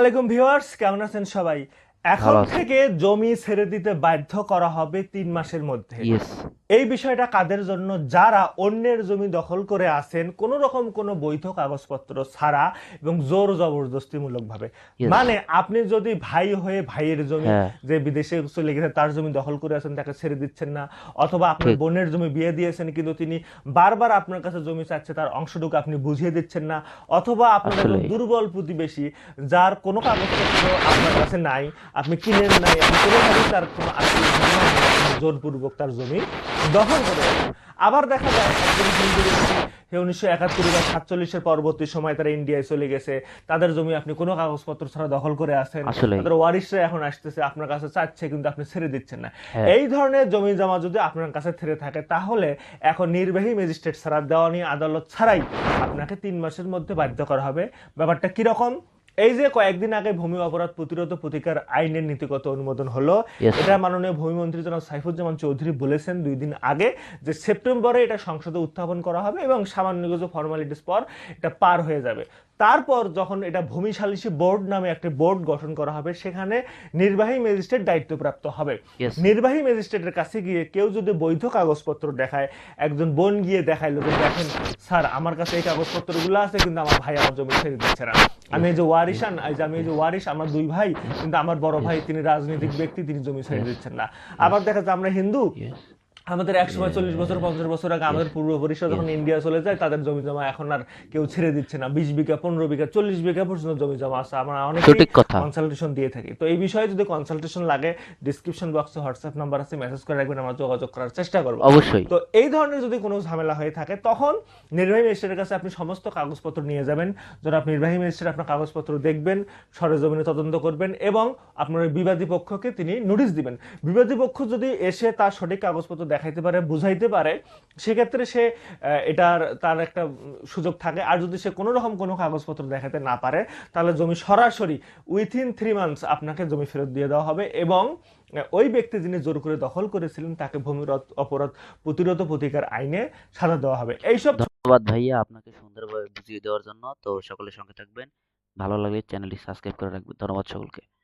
আলাইকুম ভিউয়ার্স কেমন আছেন সবাই? এখন থেকে জমি ছেড়ে দিতে বাধ্য করা হবে তিন মাসের মধ্যে। এই বিষয়টা কাদের জন্য? যারা অন্যের জমি দখল করে আছেন কোন রকম কোনো বৈধ কাগজপত্র ছাড়া এবং জোর জবরদস্তি মূলক ভাবে মানে আপনি যদি ভাই হয়ে ভাইয়ের জমি হ্যাঁ। যে বিদেশে চলে গেছে তার জমি দখল করে আছেন তাকে ছেড়ে দিচ্ছেন না অথবা আপনার বোনের জমি বিয়ে দিয়েছেন কিন্তু তিনি বারবার আপনার কাছে জমি চাচ্ছে তার অংশটুকু আপনি বুঝিয়ে দিচ্ছেন না অথবা আপনার দুর্বল প্রতিবেশী যার কোনো কাগজপত্র আপনার কাছে নাই আপনি কিনেন নাই আপনি কোনোভাবেই তার কোনো আত্মীয় স্বজন নাই, আপনি জোরপূর্বক তার জমি দখল করে। আবার দেখা যায় একজন হিন্দু উনিশশো একাত্তর বা সাতচল্লিশের পরবর্তী সময় তারা ইন্ডিয়ায় চলে গেছে। তাদের জমি আপনি কোনো কাগজপত্র ছাড়া দখল করে আছেন। তাদের ওয়ারিশরা এখন আসতেছে আপনার কাছে চাচ্ছে কিন্তু আপনি ছেড়ে দিচ্ছেন না। হ্যাঁ। এই ধরনের জমি জমা যদি আপনার কাছে থেরে থাকে তাহলে এখন নির্বাহী ম্যাজিস্ট্রেট ছাড়া দেওয়ানি আদালত ছাড়াই আপনাকে তিন মাসের মধ্যে বাধ্য করা হবে। ব্যাপারটা কীরকম? এই যে কয়েকদিন আগে ভূমি অপরাধ প্রতিরোধ প্রতিকার আইনের নীতিগত অনুমোদন হলো এটা মাননীয় ভূমিমন্ত্রী জনাব সাইফুজ্জামান চৌধুরী বলেছেন দুই দিন আগে যে সেপ্টেম্বরে এটা সংসদে উত্থাপন করা হবে এবং সামান্য কিছু ফর্মালিটিস পর এটা পার হয়ে যাবে। তারপর যখন এটা ভূমি সালিসি বোর্ড নামে একটা বোর্ড গঠন করা হবে সেখানে নির্বাহী ম্যাজিস্ট্রেট দায়িত্বপ্রাপ্ত হবে। নির্বাহী ম্যাজিস্ট্রেটের কাছে গিয়ে কেউ যদি বৈধ কাগজপত্র দেখায় একজন বোন গিয়ে দেখাইলো যে দেখেন স্যার আমার কাছে এই কাগজপত্রগুলো আছে কিন্তু আমার ভাই আমার জমি ছেড়ে দিচ্ছে না। আমি এই যে ওয়ারিশান আমি এই যে ওয়ারিশ আমার দুই ভাই কিন্তু আমার বড় ভাই তিনি রাজনৈতিক ব্যক্তি তিনি জমি ছেড়ে দিচ্ছেন না। আবার দেখা যায় আমরা হিন্দু আমাদের এক সময় চল্লিশ বছর পঞ্চাশ বছর আগে আমাদের পূর্বপুরুষরা যখন ইন্ডিয়া চলে যায় তাদের জমি জমা এখন আর কেউ ছেড়ে দিচ্ছে না। বিশ বিঘা পনেরো বিঘা চল্লিশ বিঘা পর্যন্ত জমি জমা আছে। আমরা অনেক কনসালটেশন দিয়ে থাকি। তো এই বিষয়ে যদি কনসালটেশন লাগে ডিসক্রিপশন বক্সে হোয়াটসঅ্যাপ নাম্বার আছে মেসেজ করে রাখবেন আমরা যোগাযোগ করার চেষ্টা করব। অবশ্যই। তো এই ধরনের যদি কোনো ঝামেলা হয়ে থাকে তখন নির্বাহী ম্যাজিস্ট্রেটের কাছে আপনি সমস্ত কাগজপত্র নিয়ে যাবেন। যখন আপনি নির্বাহী ম্যাজিস্ট্রেট আপনার কাগজপত্র দেখবেন সরেজমিনে তদন্ত করবেন এবং আপনার বিবাদী পক্ষকে তিনি নোটিশ দিবেন। বিবাদী পক্ষ যদি এসে তার সঠিক কাগজপত্র দেখাইতে পারে, বুঝাইতে পারে, সেক্ষেত্রে সে এটার তার একটা সুযোগ থাকে। আর যদি সে কোনো রকম কোনো কাগজপত্র দেখাতে না পারে, তাহলে জমি সরাসরি উইথিন থ্রি মান্থস আপনাকে জমি ফেরত দিয়ে দেওয়া হবে এবং ওই ব্যক্তি যিনি জোর করে দখল করেছিলেন, তাকে ভূমি রদ- অপরাধ প্রতিরোধ প্রতিকার আইনে সাজা দেওয়া হবে। এইসব ধন্যবাদ ভাইয়া আপনাকে সুন্দরভাবে বুঝিয়ে দেওয়ার জন্য। তো সকলের সঙ্গে থাকবেন। ভালো লাগলে চ্যানেলটি সাবস্ক্রাইব করে রাখবেন। ধন্যবাদ সকলকে।